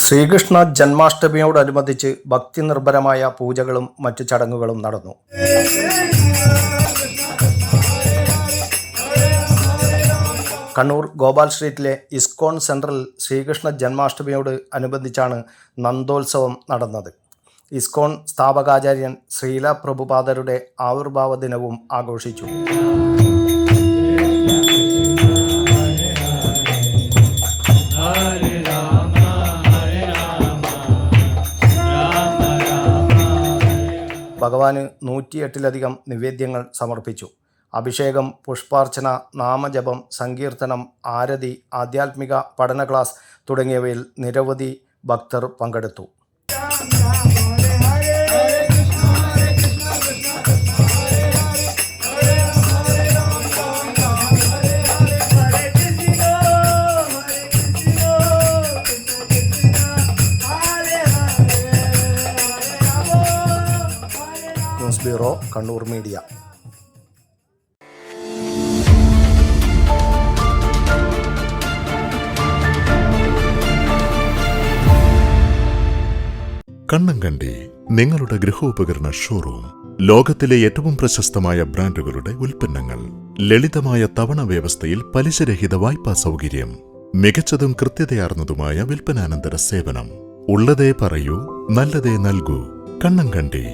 ശ്രീകൃഷ്ണ ജന്മാഷ്ടമിയോടനുബന്ധിച്ച് ഭക്തി നിർഭരമായ പൂജകളും മറ്റു ചടങ്ങുകളും നടന്നു. കണ്ണൂർ ഗോപാൽ സ്ട്രീറ്റിലെ ഇസ്കോൺ സെൻട്രൽ ശ്രീകൃഷ്ണ ജന്മാഷ്ടമിയോട് അനുബന്ധിച്ചാണ് നന്ദോത്സവം നടന്നത്. ഇസ്കോൺ സ്ഥാപകാചാര്യൻ ശ്രീല പ്രഭുപാദരുടെ ആവിർഭാവ ദിനവും ആഘോഷിച്ചു. ഭഗവാന് നൂറ്റിയെട്ടിലധികം നിവേദ്യങ്ങൾ സമർപ്പിച്ചു. അഭിഷേകം പുഷ്പാർച്ചന നാമജപം സങ്കീർത്തനം ആരതി ആധ്യാത്മിക പഠന ക്ലാസ് തുടങ്ങിയവയിൽ നിരവധി ഭക്തർ പങ്കെടുത്തു. News bureau Kannur media. Kannankandi നിങ്ങളുടെ ഗൃഹോപകരണ ഷോറൂം ലോകത്തിലെ ഏറ്റവും പ്രശസ്തമായ ബ്രാൻഡുകളുടെ ഉൽപ്പന്നങ്ങൾ ലളിതമായ തവണ വ്യവസ്ഥയിൽ പലിശരഹിത വായ്പാ സൗകര്യം മികച്ചതും കൃത്യതയാർന്നതുമായ വിൽപ്പനാനന്തര സേവനം. ഉള്ളതേ പറയൂ നല്ലതേ നൽകൂ. കണ്ണങ്കണ്ടി